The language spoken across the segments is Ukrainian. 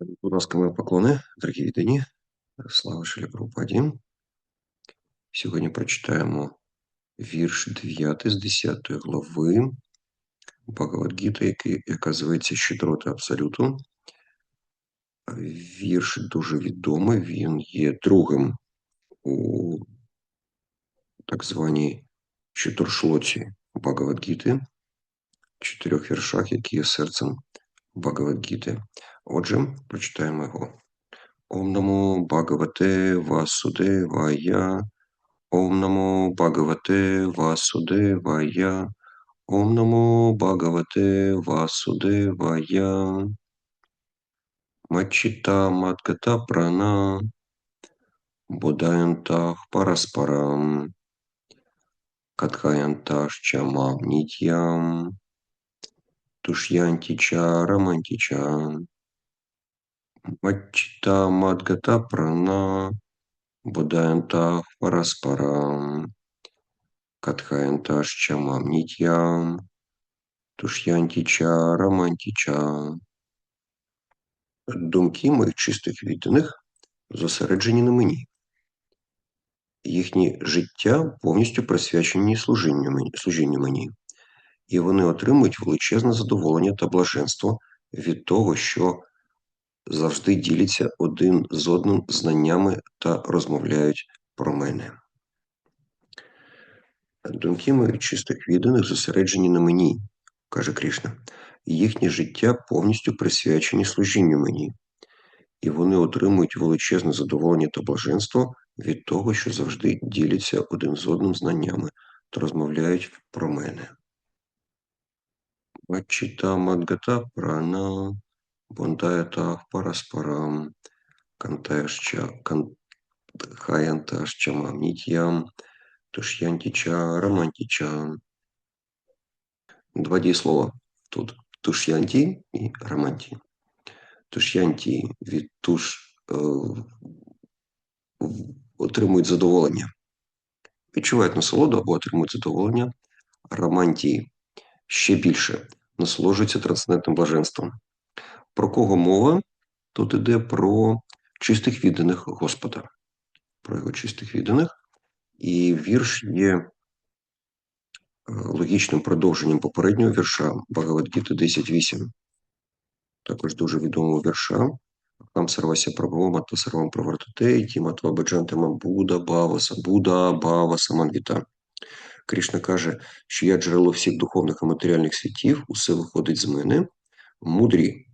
Будь ласка, мої поклони, дорогі віддані. Слава Шилі Прабхупаді. Сьогодні прочитаємо вірш 9 з 10 глави Багавадгіти, який, яка зветься Щедроти Абсолюту. Вірш дуже відомий, він є другим у так званій чотиршлоці Багавадгіти, чотирьох віршах, які є серцем Багавадгіти. Отже, прочитаємо його. Ом намо Бхагавате Васудевая. Ом намо Бхагавате Васудевая. Ом намо Бхагавате Васудевая. Мачита Матгата Прана. Бодаянтах Параспарам. Катхаянташ Чамам Нитьям. Тушьянтича Романтича. Мачита Мадгата Прана Бодаянтах Параспарам Катхаянташ Чамам Нитьям Туш'янтіча Романтіча. Думки моїх чистих відданих зосереджені на мені. Їхні життя повністю присвячені служінню мені, і вони отримують величезне задоволення та блаженство від того, що завжди діляться один з одним знаннями та розмовляють про мене. Думки моїх чистих відданих зосереджені на мені, каже Кришна, їхнє життя повністю присвячені служінню мені, і вони отримують величезне задоволення та блаженство від того, що завжди діляться один з одним знаннями та розмовляють про мене. Мадгата Прана Бондаятах Параспарам Кантешча Хаянташча Мамнітям Туш'янтіча Романтіча. Два дієслова тут туш'янті і романті. Туш'янті від туш е, отримують задоволення. Відчувають насолоду або отримують задоволення. Романтії ще більше насолоджуються трансцендентним блаженством. Про кого мова? Тут іде про чистих відданих Господа, про його чистих відданих. І вірш є е, логічним продовженням попереднього вірша Багавадгіти 10.8. Також дуже відомого вірша. Там сарвася правома та сарвам правартате, і тіматва баджантама Буда, Баваса, Буда, Баваса, Манвіта. Кришна каже, що я джерело всіх духовних і матеріальних світів, усе виходить з мене. Мудрі,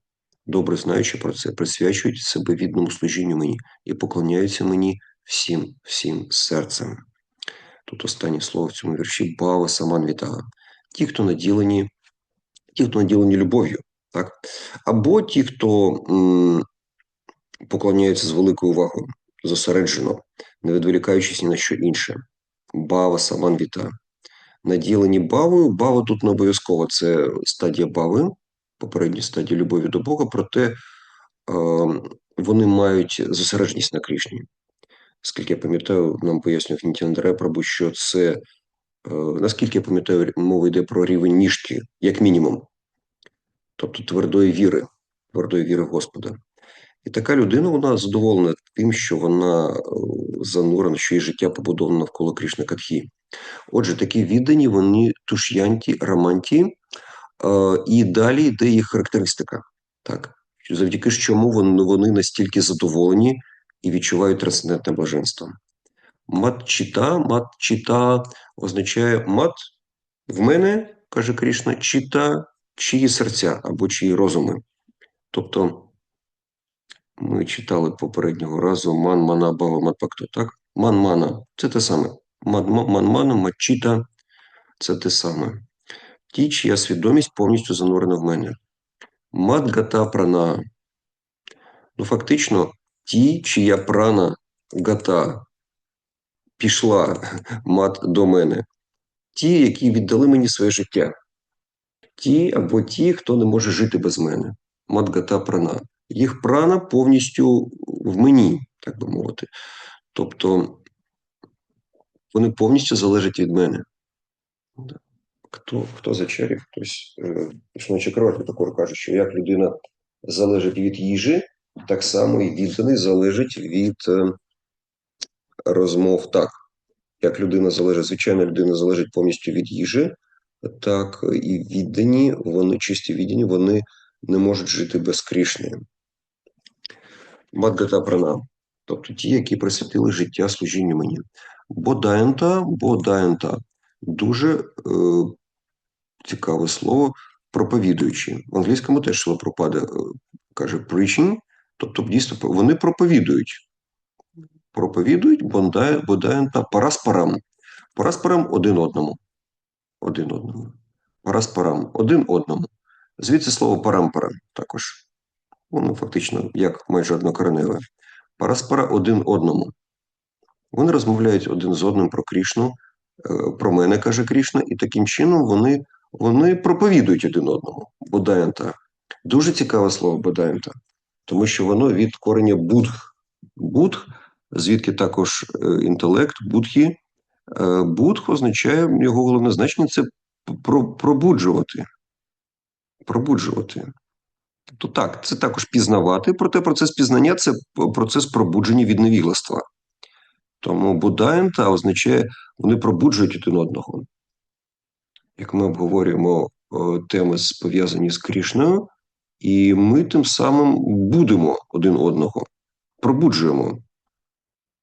добре знаючи про це, присвячують себе відному служінню мені і поклоняються мені всім, всім серцем. Тут останнє слово в цьому вірші Бава Саман Вітага. Ті, хто наділені, ті, хто наділені любов'ю, так? або ті, хто м, поклоняються з великою увагою, зосереджено, не відволікаючись ні на що інше. Бава Саман Віта. Наділені бавою, бава тут не обов'язково це стадія бави, попередня стадія любові до Бога, проте е, вони мають зосередженість на Крішні. Скільки я пам'ятаю, нам пояснював Нітяндре Прабу, що це, е, наскільки я пам'ятаю, мова йде про рівень ніжки, як мінімум, тобто твердої віри, твердої віри Господа. І така людина вона задоволена тим, що вона е, занурена, що її життя побудовано навколо Крішна Катхі. Отже, такі віддані, вони туш'янті, романті, і далі йде їх характеристика. Так, завдяки чому вони, вони настільки задоволені і відчувають трансцендентне блаженство. Мат-чита, мат-чита означає мат в мене, каже Крішна, чита чиї серця або чиї розуми. Тобто ми читали попереднього разу ман-мана бава-мат-пакто, так? Ман-мана це те саме. Ман-мана, мат-чита це те саме. Ті, чия свідомість повністю занурена в мене. Мат-гата прана. Ну, фактично, ті, чия прана гата пішла мат до мене, ті, які віддали мені своє життя, ті або ті, хто не може жити без мене. Мат-гата прана. Їх прана повністю в мені, так би мовити. Тобто вони повністю залежать від мене. Хто хто зачарів, хтось Чакраварті також каже, що як людина залежить від їжі, Так само і відданий залежить від е, розмов так. Як людина залежить, звичайно, людина залежить повністю від їжі, так і віддані, вони чисті віддані, вони не можуть жити без Крішни. Мадгата Прана, тобто ті, які присвятили життя служінню мені. Бодаєнта, бодаєнта дуже е, цікаве слово, проповідуючи. В англійському теж слово пропаде, е, каже preaching, тобто дійсно вони проповідують. Проповідують бондає, бодаєнта параспарам. Параспарам один одному. Один одному. Параспарам один одному. Звідси слово парампара також. Воно фактично як майже однокореневе. Параспара один одному. Вони розмовляють один з одним про Крішну, про мене, каже Крішна, і таким чином вони вони проповідують один одному. Бодаєнта. Дуже цікаве слово бодаєнта, тому що воно від корення будх. Будх, звідки також е, інтелект, будхі. Е, будх означає його головне значення це пробуджувати. Пробуджувати. Тобто так, це також пізнавати, проте процес пізнання це процес пробудження від невігластва. Тому будаєнта означає, вони пробуджують один одного. Як ми обговорюємо теми, пов'язані з Крішною, і ми тим самим будемо один одного, пробуджуємо.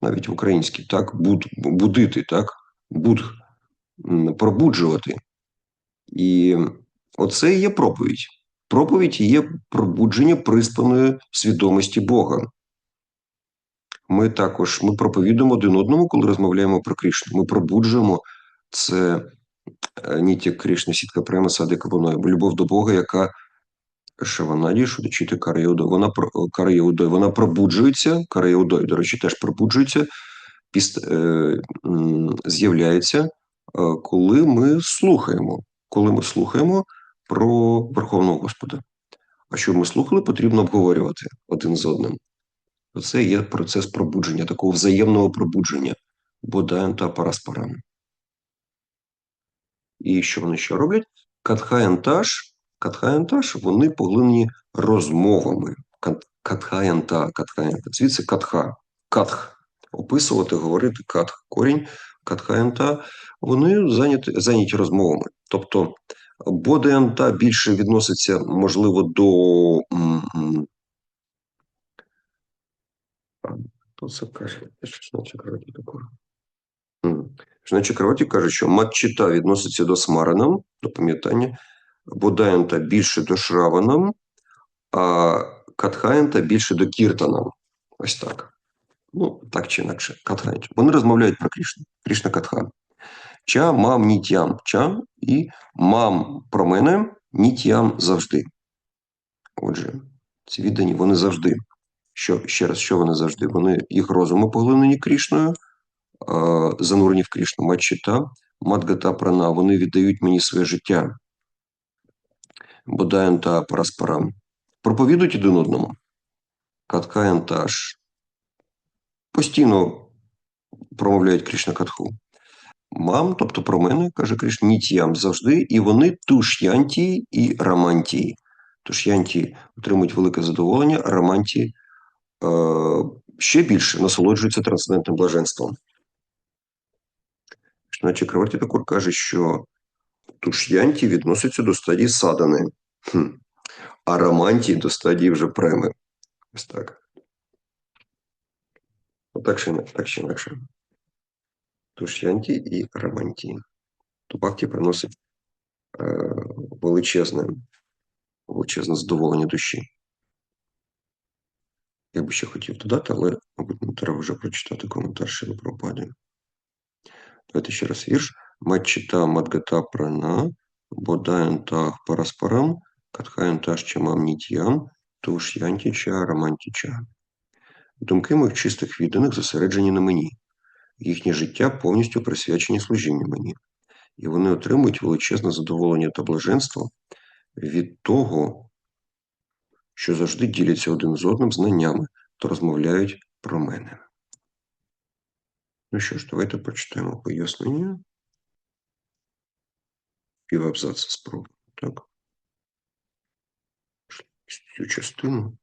Навіть в українській, так, буд, будити, так, буд, пробуджувати. І оце і є проповідь. Проповідь є пробудження приспаної свідомості Бога. Ми також ми проповідуємо один одному, коли розмовляємо про Кришну. Ми пробуджуємо це е, ніття Кришна, сітка према садика воною, любов до Бога, яка Шаванаді, Шудичити Караєудой. Вона Караєудой, вона пробуджується, Караєудой, до речі, теж пробуджується, е, з'являється, е, коли ми слухаємо. Коли ми слухаємо про Верховного Господа. А що ми слухали, потрібно обговорювати один з одним. Це є процес пробудження, такого взаємного пробудження бодаєм та параспарам. І що вони ще роблять? Катхаянтаж, катхаянтаж вони поглинені розмовами. Катхаянта, катхаянта. Звідси катха, катх. Описувати, говорити катх. Корінь катхаянта, вони зайняті, зайняті розмовами. Тобто Бодеанта більше відноситься, можливо, до. Хто це каже? Що Чакраваті такого? Чакраваті каже, що матчита відноситься до смаранам, до пам'ятання, Бодаянта більше до шраванам, а Катхаянта більше до кіртанам. Ось так. Ну, так чи інакше. Катхаянта. Вони розмовляють про Крішну. Крішна Катха. Ча мам нітям. Ча і мам про мене нітям завжди. Отже, ці віддані вони завжди. Що, Ще раз, що вони завжди? Вони їх розуму поглинені Крішною, занурені в Крішну Матчита, Мадгата Прана, вони віддають мені своє життя. Бодаєн та Параспарам. Проповідують один одному. Каткаян Таш. Постійно промовляють Крішна Катху мам, тобто про мене, каже Кришна, нітям завжди, і вони туш'янті і рамантії. Туш'янті отримують велике задоволення, а раманті е, ще більше насолоджуються трансцендентним блаженством. Значить, Краварті також каже, що туш'янті відносяться до стадії садани, а раманті до стадії вже преми. Ось так. Отак ще, так ще інакше. Туш'янті і раманті. Тупакті приносить е, величезне, величезне задоволення душі. Я би ще хотів додати, але, мабуть, не треба вже прочитати коментар ще не пропаді. Давайте ще раз вірш. Матчита Мадгата Прана, Бодаянтах Параспарам, Катхаянташ Чамам Нітям, Туш Янтіча Рамантіча. Думки моїх чистих відданих зосереджені на мені їхнє життя повністю присвячені служінню мені, і вони отримують величезне задоволення та блаженство від того, що завжди діляться один з одним знаннями та розмовляють про мене. Ну що ж, давайте прочитаємо пояснення. Півабзаца спробуємо, так? Цю частину.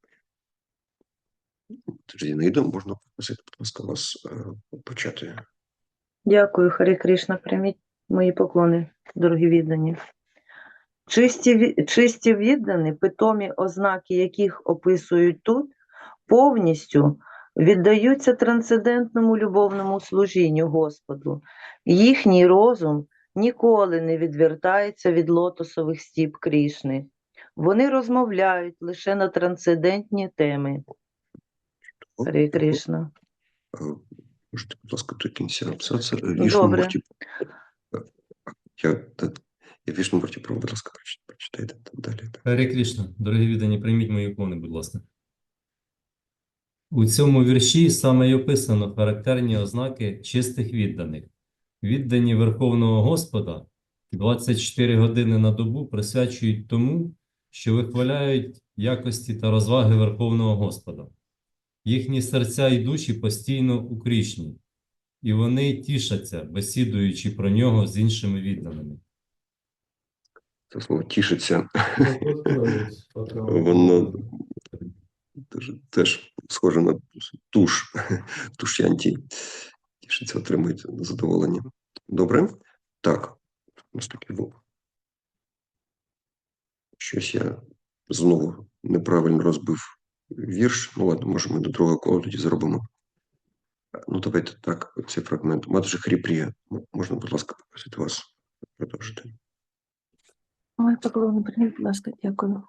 Зінаїда, можна попросити, будь ласка, вас е, почати. Дякую, Харі Кришна. Прийміть мої поклони, дорогі віддані. Чисті, чисті віддані, питомі ознаки яких описують тут, повністю віддаються трансцендентному любовному служінню Господу. Їхній розум ніколи не відвертається від лотосових стіп Крішни. Вони розмовляють лише на трансцендентні теми. О, Харі. Кришна. Можете, будь ласка, до кінця абзацу. Е, Добре. Я, я Вішнумурті, про, будь ласка, проч- прочитайте там далі. Харі Кришна, дорогі віддані, прийміть мої уклони, будь ласка. У цьому вірші саме й описано характерні ознаки чистих відданих. Віддані Верховного Господа 24 години на добу присвячують тому, що вихваляють якості та розваги Верховного Господа. Їхні серця і душі постійно у Крішні, і вони тішаться, бесідуючи про нього з іншими відданими. Це слово тішиться. Воно теж, схоже на туш, туш'янті. Тішиться, отримують задоволення. Добре? Так, наступний був. Щось я знову неправильно розбив вірш. Ну ладно, може ми до другого кола тоді зробимо. Ну, давайте так, цей фрагмент. Матже Хріпрія. М- Можна, будь ласка, попросити вас продовжити. Мої поклони, прийміть, будь ласка, дякую.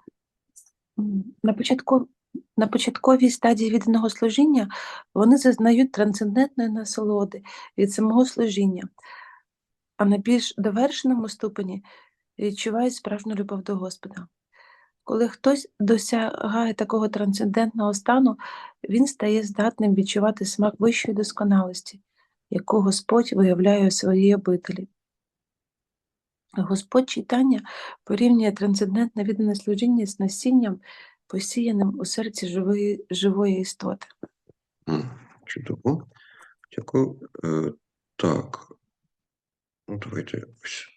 На початку, на початковій стадії відданого служіння вони зазнають трансцендентної насолоди від самого служіння, а на більш довершеному ступені відчувають справжню любов до Господа. Коли хтось досягає такого трансцендентного стану, він стає здатним відчувати смак вищої досконалості, яку Господь виявляє у своїй обителі. Господь читання порівнює трансцендентне віддане служіння з насінням, посіяним у серці живої, живої істоти. Чудово. Дякую. Е, так. Ну, давайте ось.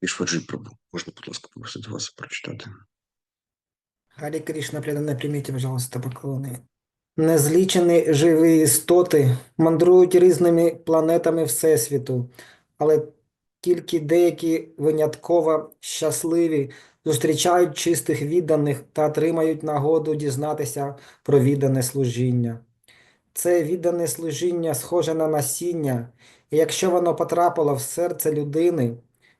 Ішваджі Прабу. Можна, будь ласка, попросити вас прочитати. Гарі Кришна, преданные, примите, пожалуйста, поклони. Незлічені живі істоти мандрують різними планетами Всесвіту, але тільки деякі винятково щасливі зустрічають чистих відданих та отримають нагоду дізнатися про віддане служіння. Це віддане служіння схоже на насіння, і якщо воно потрапило в серце людини,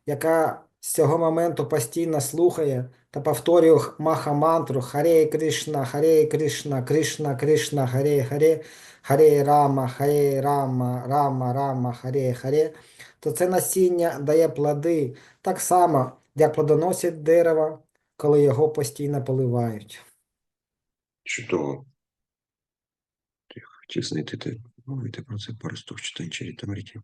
яка з цього моменту постійно слухає та повторює маха-мантру Харе Кришна, Харе Кришна, Кришна Кришна, Харе Харе, Харе Рама, Харе Рама, Рама Рама, Харе Харе, то це насіння дає плоди так само, як плодоносить дерево, коли його постійно поливають. Чудово. Хотів знайти те, мовити про це пару стов читань Чарітамріті.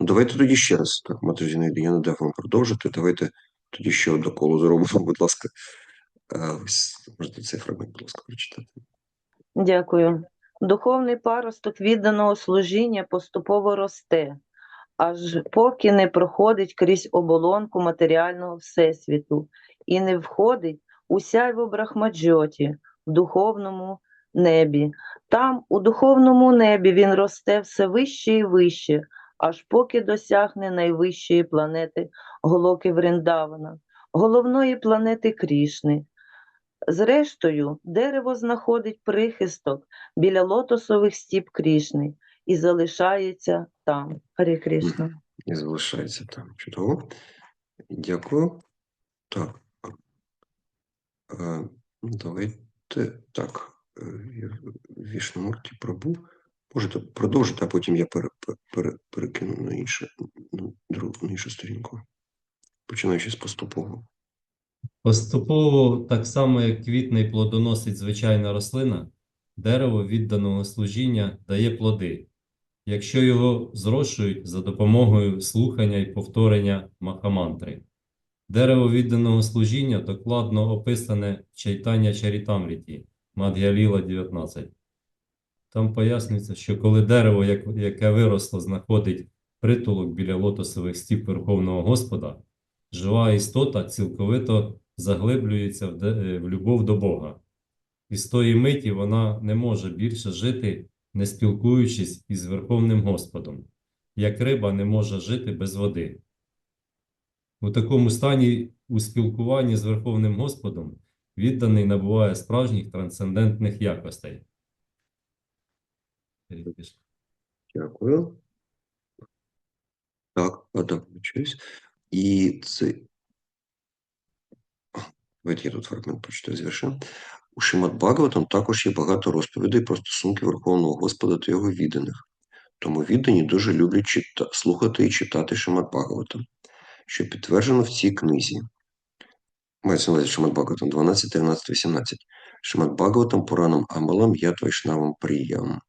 Ну, давайте тоді ще раз. Так, Матер Зінаїда, я не дав вам продовжити. Давайте тоді ще одне коло зробимо, будь ласка. Е, ось, можете цей фрагмент, будь ласка, прочитати. Дякую. Духовний паросток відданого служіння поступово росте, аж поки не проходить крізь оболонку матеріального всесвіту і не входить у сяйво Брахмаджоті, в духовному небі. Там, у духовному небі, він росте все вище і вище, аж поки досягне найвищої планети Голоки Вриндавана, головної планети Крішни. Зрештою, дерево знаходить прихисток біля лотосових стіп Крішни і залишається там. Харі Кришна. І залишається там. Чудово. Дякую. Так. Давайте так. е, я Вішнумурті Прабу. Можете продовжити, а потім я пере, пере- пере, перекину на інше, на, другу, на іншу сторінку. Починаючи з поступового. Поступово, так само як квітне і плодоносить звичайна рослина, дерево відданого служіння дає плоди, якщо його зрошують за допомогою слухання і повторення махамантри. Дерево відданого служіння докладно описане в Чайтання Чарітамріті, Мад'яліла 19. Там пояснюється, що коли дерево, яке виросло, знаходить притулок біля лотосових стіп Верховного Господа, жива істота цілковито заглиблюється в, е, в любов до Бога. і з тої миті вона не може більше жити, не спілкуючись із Верховним Господом, як риба не може жити без води. У такому стані у спілкуванні з Верховним Господом відданий набуває справжніх трансцендентних якостей. Дякую. Так, вибачаюсь. І це. Давайте я тут фрагмент прочитаю завершим. У Шимат Бхагаватам також є багато розповідей про стосунки Верховного Господа та його відданих. Тому віддані дуже люблять чита... слухати і читати Шимат Бхагаватам, що підтверджено в цій книзі. Мається на увазі Шимат Бхагаватам 12, 13, 18. Шимат Бхагаватам Пуранам Амалам Ят Вайшнавам Приям.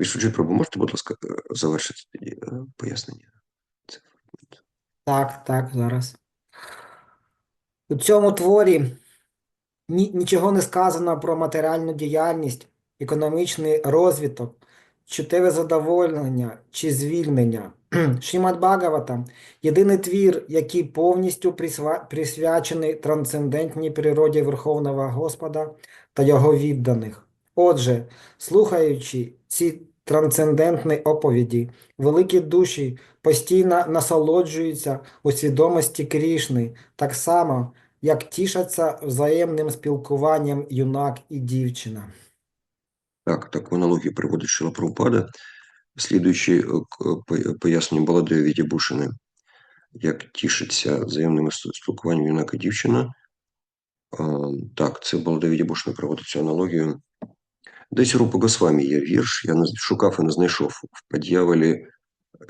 Вішуджі Прабу, можете, будь ласка, е, завершити е, пояснення? Так, так, зараз. У цьому творі ні, нічого не сказано про матеріальну діяльність, економічний розвиток, чуттєве задоволення чи звільнення. Шримад Бхагаватам – єдиний твір, який повністю присвячений трансцендентній природі Верховного Господа та його відданих. Отже, слухаючи ці трансцендентні оповіді, великі душі постійно насолоджуються у свідомості Крішни, так само, як тішаться взаємним спілкуванням юнак і дівчина. Так, таку аналогію приводить Шила Прабхупада, слідуючи е, к по- поясненню Баладею Відібушини, як тішиться взаємним спілкуванням юнака і дівчина. Так, це Баладея Відібушина приводить цю аналогію. Десь Рупа Госвамі є вірш, я шукав і не знайшов. В «Под'яволі»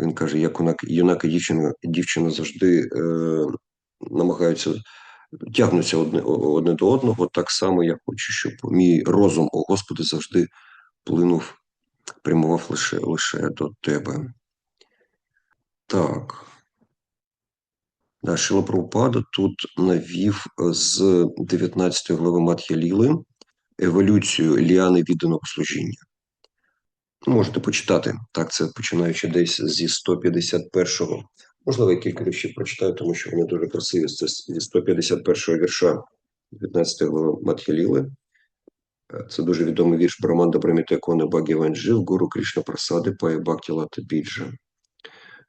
він каже, як юнак, юнак і дівчина, дівчина завжди е, намагаються, тягнуться одне, одне до одного, так само я хочу, щоб мій розум, о Господи, завжди плинув, прямував лише, лише до Тебе. Так. Да, Шила Прабхупада тут навів е, з 19 глави Матхя Ліли еволюцію ліани відданого служіння. Можете почитати. Так, це починаючи десь зі 151-го. Можливо, я кілька віршів прочитаю, тому що вони дуже красиві. Це зі 151-го вірша 19 глави Матхя Ліли. Е, Це дуже відомий вірш Браманда Брамітекона Багіван Жив, Гуру Кришна Прасади Пає Бхактілата Біджа.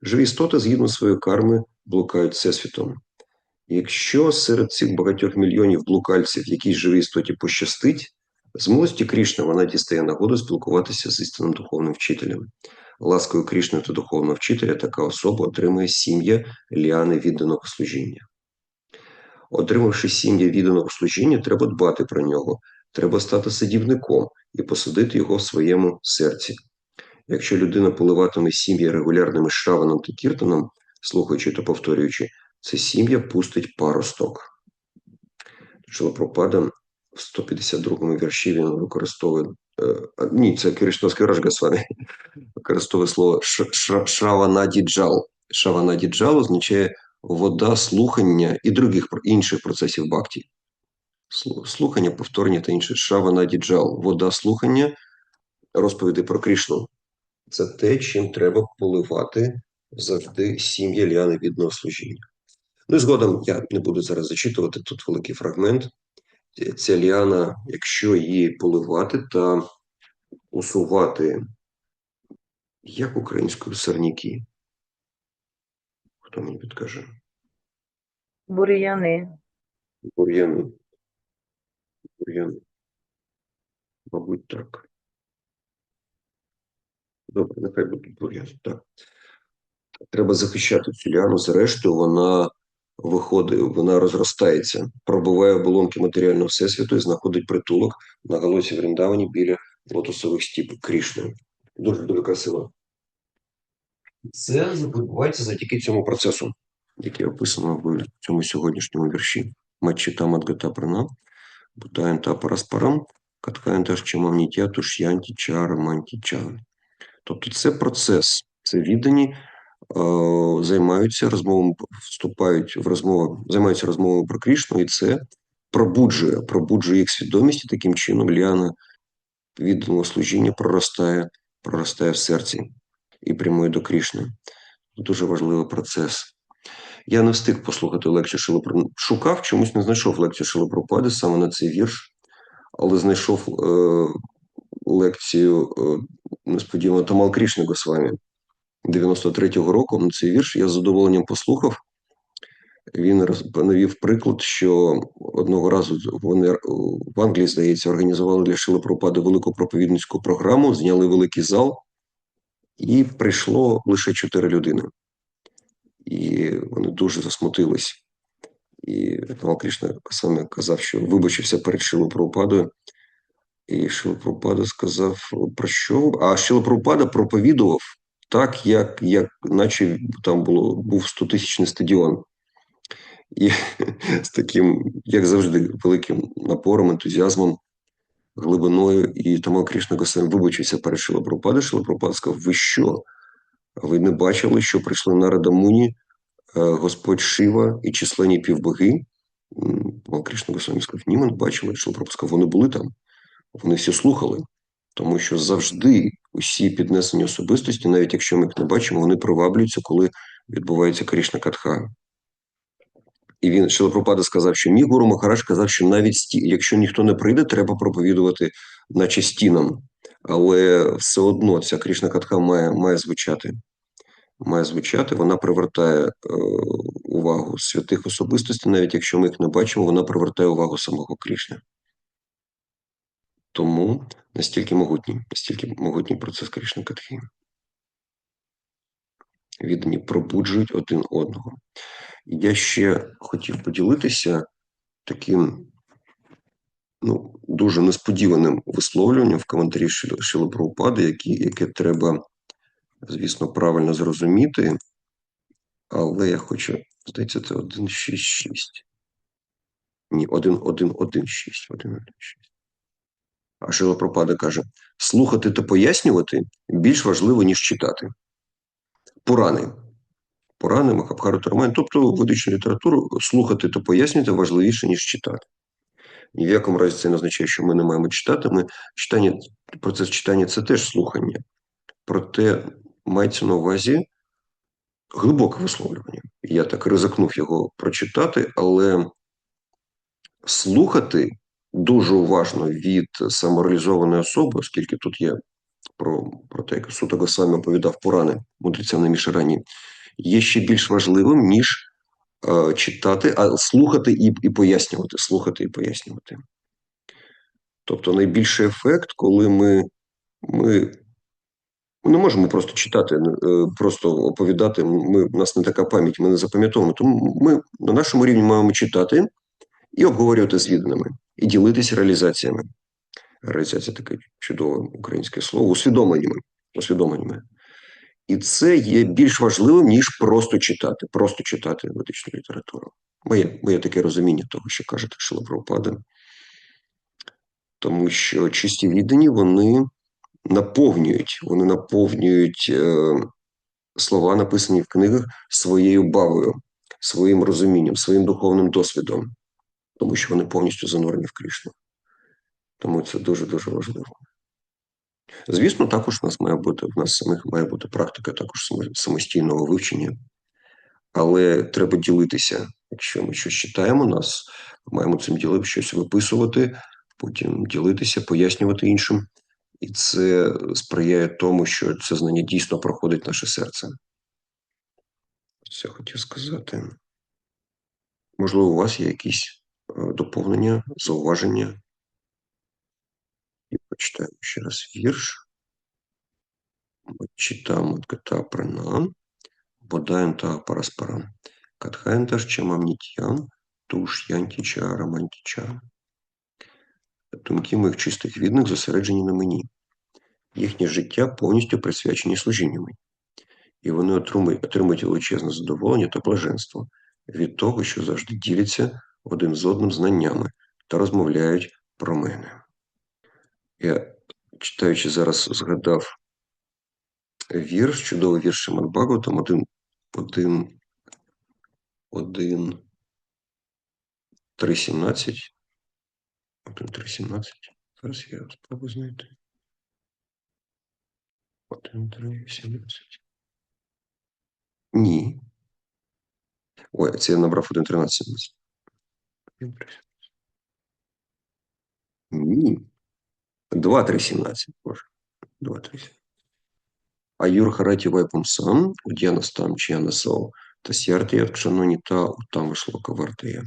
Живі істоти, згідно своєї карми, блукають всесвітом. Якщо серед цих багатьох мільйонів блукальців якійсь живій істоті пощастить, з милості Крішни вона дістає нагоду спілкуватися з істинним духовним вчителем. Ласкою Крішни та духовного вчителя така особа отримує сім'я ліани відданого служіння. Отримавши сім'я відданого служіння, треба дбати про нього, треба стати садівником і посадити його в своєму серці. Якщо людина поливатиме сім'я регулярними шраваном та кіртаном, слухаючи та повторюючи, це сім'я пустить паросток. Шилапропада в 152-му вірші він використовує. Ні, це Кришновський Рашгасвамі. Використовує слово шраванадіджал. Шраванадіджал означає вода слухання і других інших процесів бхакті. Слу- Слухання, повторення та інше. Шраванадіджал. Вода слухання, розповіді про Кришну. Це те, чим треба поливати завжди сім'я Ліани відного служіння. Ну і згодом я не буду зараз зачитувати тут великий фрагмент. Ця ліана, якщо її поливати та усувати, як українською сорняки? Хто мені підкаже? Бур'яни. Бур'яни. Бур'яни. Мабуть, так. Добре, нехай буде бур'ян. Так. Треба захищати цю ліану. Зрештою, вона виходить, вона розростається, пробиває оболонки матеріального всесвіту і знаходить притулок на галосі Вріндавані біля лотосових стіп Крішни. Дуже дуже красиво. Це відбувається завдяки цьому процесу, який описано в цьому сьогоднішньому вірші. Мачита Мадгата Прана, Бутаєнта Параспарам, Каткаєнташ Чимамнітя Туш'янті Чара Мантіча. Тобто це процес, це віддані займаються розмовами, вступають в розмову, займаються розмовами про Крішну, і це пробуджує, пробуджує їх свідомість, і таким чином Ліана відданого служіння проростає, проростає в серці і прямує до Крішни. Дуже важливий процес. Я не встиг послухати лекцію Шилопро... Шукав, чомусь не знайшов лекцію Шилопропади саме на цей вірш. але знайшов е, лекцію е, несподівано Тамал Крішни Госвамі 93-го року. Цей вірш я з задоволенням послухав. Він навів приклад, що одного разу вони в Англії, здається, організували для Шили Пропади велику проповідницьку програму, зняли великий зал, і прийшло лише чотири людини. І вони дуже засмутились. І Тамал Кришна саме казав, що вибачився перед Шило Прабхупадою. І Шила Прабхупада сказав, про що? А Шила Прабхупада проповідував так, як, як наче там було, був 100-тисячний стадіон. І з таким, як завжди, великим напором, ентузіазмом, глибиною. І Тамал Кришна Госвамі вибачився перед. Шила Прабхупада сказав, ви що? Ви не бачили, що прийшли на Радамуні, е, Господь Шива і численні півбоги? Тамал Кришна Госвамі сказав, ні, ми не бачили. Шила Прабхупада сказав, вони були там. Вони всі слухали, тому що завжди усі піднесені особистості, навіть якщо ми їх не бачимо, вони приваблюються, коли відбувається Кришна Катха. І він Шилапропада сказав, що мій гуру Махараш казав, що навіть сті, якщо ніхто не прийде, треба проповідувати, наче стінам. Але все одно ця Кришна Катха має, має звучати. Має звучати, вона привертає е, увагу святих особистостей, навіть якщо ми їх не бачимо, вона привертає увагу самого Кришни. Тому настільки могутній, настільки могутній процес Катхи. Віддані пробуджують один одного. Я ще хотів поділитися таким ну, дуже несподіваним висловлюванням в коментарі Шили які, яке треба, звісно, правильно зрозуміти. Але я хочу, здається, це 1.6.6. Ні, 1.1.1.6. 1.1.6. А Шила Прабхупада каже: слухати та пояснювати більш важливо, ніж читати. Пурани. Пурани, Махабхарата, Роман, тобто ведичну літературу слухати та пояснювати важливіше, ніж читати. Ні в якому разі це не означає, що ми не маємо читати. Ми читання, процес читання це теж слухання. Проте мається на увазі глибоке висловлювання. Я так ризикнув його прочитати, але слухати дуже уважно від самореалізованої особи, оскільки тут є про, про те, як Сута Госвамі оповідав Пурани мудрецям на Мішарані, є ще більш важливим, ніж е, читати, а слухати і, і пояснювати. Слухати і пояснювати. Тобто найбільший ефект, коли ми, ми, ми не можемо просто читати, е, просто оповідати. Ми, у нас не така пам'ять, ми не запам'ятовуємо. Тому ми на нашому рівні маємо читати і обговорювати з відданими, і ділитися реалізаціями. Реалізація таке чудове українське слово, усвідомленнями. усвідомленнями. І це є більш важливим, ніж просто читати, просто читати ведичну літературу. Моє, моє таке розуміння того, що каже Шила Прабхупада. Тому що чисті віддані вони наповнюють, вони наповнюють е, слова, написані в книгах, своєю бавою, своїм розумінням, своїм духовним досвідом, тому що вони повністю занурені в Кришну. Тому це дуже-дуже важливо. Звісно, також у нас має бути, в нас самих має бути практика також самостійного вивчення, але треба ділитися. Якщо ми щось читаємо, нас маємо цим ділити, щось виписувати, потім ділитися, пояснювати іншим. І це сприяє тому, що це знання дійсно проходить наше серце. Це я хотів сказати. Можливо, у вас є якісь доповнення, зауваження. І почитаємо ще раз вірш. Читаємо Ката Пранам, Бодаянта Параспарам, Катхаянташ Чамамнітян, Туш Янтіча Рамантіча. Думки моїх чистих відних зосереджені на мені. Їхнє життя повністю присвячені служінню мені. І вони отримують величезне задоволення та блаженство від того, що завжди діляться один з одним знаннями та розмовляють про мене. Я, читаючи зараз, згадав вірш, чудовий вірш Шимат Бхагаватам, один, один, один, 3.17. Один, 3.17. Зараз я спробую знайти. Один, 3.17. Ні. Ой, це я набрав 1.13.17. Один, 3.17. Ні. 2, 3, 17, може. 2, 3, 17. Аюр хараті вайпум сам, удіяна стам чияна сау, та сяртія вчаноні та утам вишлока вартає.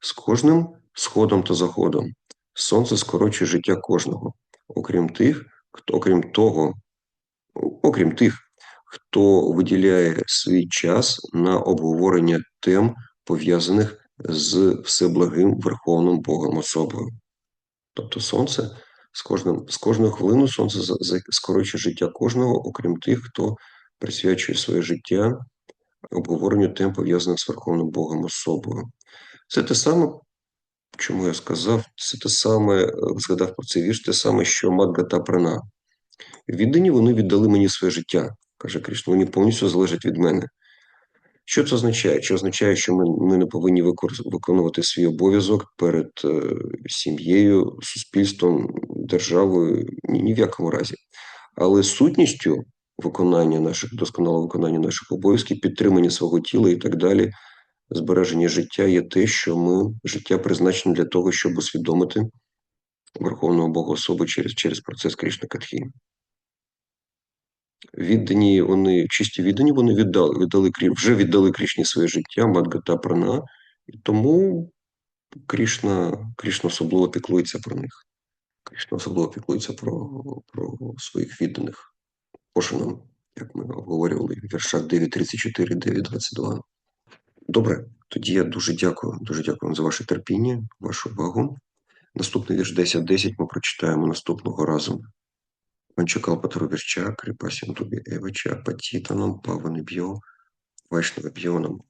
З кожним сходом та заходом сонце скорочує життя кожного, окрім тих, хто, окрім того, окрім тих, хто виділяє свій час на обговорення тем, пов'язаних з всеблагим Верховним Богом особою. Тобто сонце з кожним з кожною хвилиною сонце скорочує життя кожного, окрім тих, хто присвячує своє життя обговоренню тем, пов'язаних з Верховним Богом особою. Це те саме, чому я сказав, це те саме, е, згадав про цей вірш, те саме, що Мадгата Прана. Віддані вони віддали мені своє життя, каже Кришна, вони повністю залежать від мене. Що це означає? Чи означає, що ми, ми не повинні виконувати свій обов'язок перед е, сім'єю, суспільством, державою? Ні, ні в якому разі. Але сутністю виконання наших досконалого виконання наших обов'язків, підтримання свого тіла і так далі, збереження життя є те, що ми життя призначено для того, щоб усвідомити Верховного Бога особи через, через процес Кришна Катхі. Віддані вони, чисті віддані, вони віддали, віддали вже віддали Крішні своє життя, Мадгата Прана, і тому Крішна, Крішна особливо піклується про них. Крішна особливо піклується про, про своїх відданих пошинам, як ми обговорювали в віршах 9.34, 9.22. Добре, тоді я дуже дякую, дуже дякую вам за ваше терпіння, вашу увагу. Наступний вірш 10.10 ми прочитаємо наступного разу. Панчакалпатру вірча, крипасім тобі евача, патітаном, Вайшнава вайшнавиб'йоном,